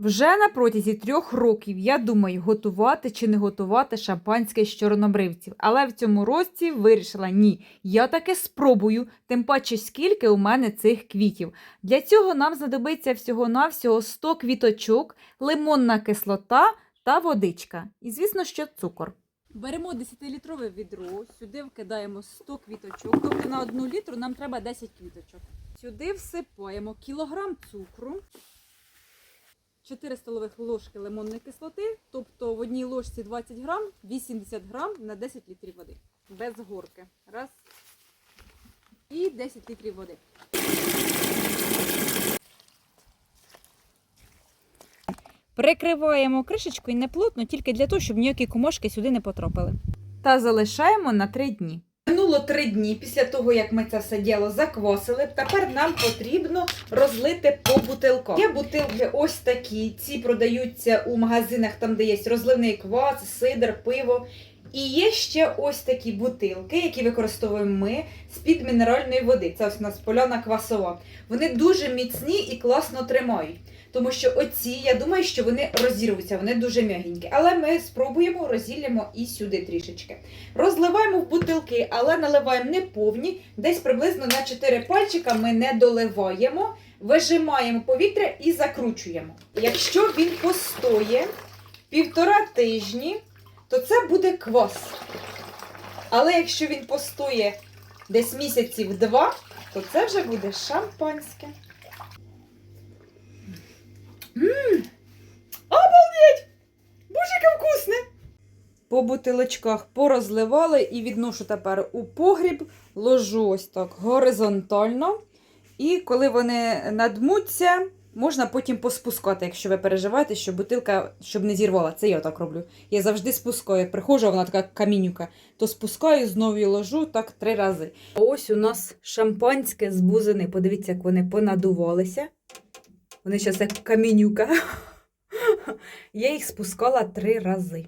Вже на протязі трьох років я думаю, готувати чи не готувати шампанське з чорнобривців. Але в цьому році вирішила ні, я таки спробую, тим паче скільки у мене цих квітів. Для цього нам знадобиться всього-навсього 100 квіточок, лимонна кислота та водичка. І, звісно, що цукор. Беремо 10-літрове відро, сюди вкидаємо 100 квіточок, тобто на 1 літру нам треба 10 квіточок. Сюди всипаємо кілограм цукру, 4 столових ложки лимонної кислоти, тобто в одній ложці 20 грам, 80 грам на 10 літрів води. Без горки. Раз. І 10 літрів води. Прикриваємо кришечкою неплотно, тільки для того, щоб ніякі комошки сюди не потрапили. Та залишаємо на 3 дні. Минуло три дні після того, як ми це все діло заквасили. Тепер нам потрібно розлити по бутилках. Є бутилки ось такі. Ці продаються у магазинах, там, де є розливний квас, сидр, пиво. І є ще ось такі бутилки, які використовуємо ми з-під мінеральної води. Це ось у нас поляна квасова. Вони дуже міцні і класно тримають. Тому що оці, я думаю, що вони розірвуться, вони дуже м'ягенькі. Але ми спробуємо, розділимо і сюди трішечки. Розливаємо в бутилки, але наливаємо не повні, десь приблизно на 4 пальчика ми не доливаємо, вижимаємо повітря і закручуємо. Якщо він постоє півтора тижні, то це буде квас. Але якщо він постоє десь місяців два, то це вже буде шампанське. Ммм! Обалдеть! Боже, яке вкусне! По бутилочках порозливали і відношу тепер у погріб, ложу ось так горизонтально. І коли вони надмуться, можна потім поспускати, якщо ви переживаєте, що бутилка щоб не зірвала. Це я так роблю. Я завжди спускаю. Як приходжу, вона така камінюка, то спускаю, знову її ложу так три рази. А ось у нас шампанське з бузини. Подивіться, як вони понадувалися. Вони зараз як камінюка. Я їх спускала три рази.